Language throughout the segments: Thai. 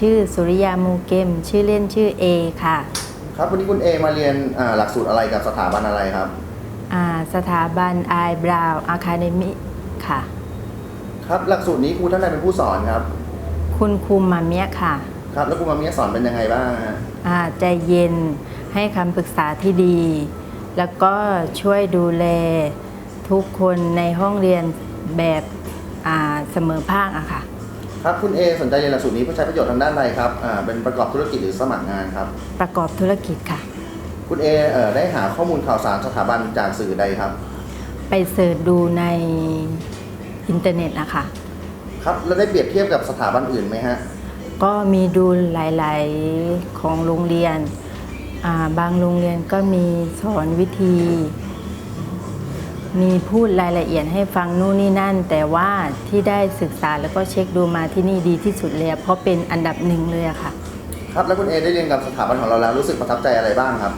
ชื่อสุริยามูเกม ชื่อเล่นชื่อเอค่ะ ครับวันนี้คุณเอมาเรียนอ่าหลักสูตรอะไรกับสถาบันอะไรครับ อ่าสถาบันไอบราวอะคาเดมิค่ะ ครับหลักสูตรนี้ครูท่านใดเป็นผู้สอนครับ คุณครูมาเมียค่ะ ครับแล้วครูมาเมียสอนเป็นยังไงบ้างฮะอ่าใจเย็นให้คำปรึกษาที่ดี แล้วก็ช่วยดูแลทุกคนในห้องเรียนแบบอ่าเสมอภาคอะค่ะ ครับคุณเอสนใจเรียนหลักสูตรนี้เพื่อใช้ประโยชน์ทางด้านใดครับอ่าเป็นประกอบธุรกิจหรือสมัครงานครับ ประกอบธุรกิจค่ะ คุณเอเอ่อได้หาข้อมูลข่าวสารสถาบันจากสื่อใดครับ ไปเสิร์ชดูในอินเทอร์เน็ตนะคะ ครับแล้วได้เปรียบเทียบกับสถาบันอื่นไหมฮะ ก็มีดูหลาย ๆ ของโรงเรียนอ่าบางโรงเรียนก็มีสอนวิธี มีพูดรายละเอียดให้ฟังนู่นนี่นั่น แต่ว่าที่ได้ศึกษาแล้วก็เช็คดูมาที่นี่ดีที่สุดเลยอะเพราะเป็นอันดับหนึ่งเลยอะค่ะ ครับแล้วคุณเอได้เรียนกับสถาบันของเราแล้วรู้สึกประทับใจอะไรบ้างครับ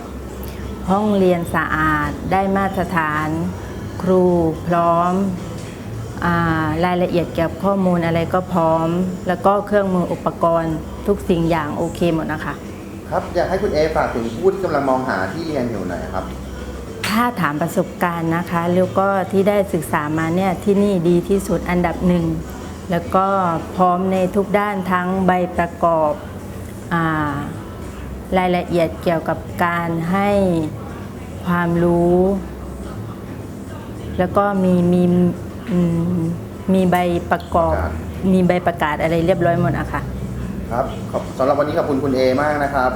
ห้องเรียนสะอาดได้มาตรฐาน ครูพร้อมอารายละเอียดเกี่ยวกับข้อมูลอะไรก็พร้อม แล้วก็เครื่องมืออุปกรณ์ ทุกสิ่งอย่างโอเคหมดนะคะ ครับอยากให้คุณเอฝากถึงผู้ที่กำลังมองหาที่เรียนอยู่หน่อยครับ ถ้าถามประสบการณ์นะคะแล้วก็ที่ได้ศึกษามาเนี่ยที่นี่ดีที่สุดอันดับหนึ่ง แล้วก็พร้อมในทุกด้านทั้งใบประกอบอารายละเอียดเกี่ยวกับการให้ความรู้ แล้วก็มีมีอืมมีใบประกอบประกาศมีใบประกาศอะไรเรียบร้อยหมดอะค่ะ ครับขอบสำหรับวันนี้ขอบคุณคุณเอมากนะครับ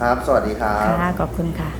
ครับ สวัสดีครับ ค่ะ ขอบคุณค่ะ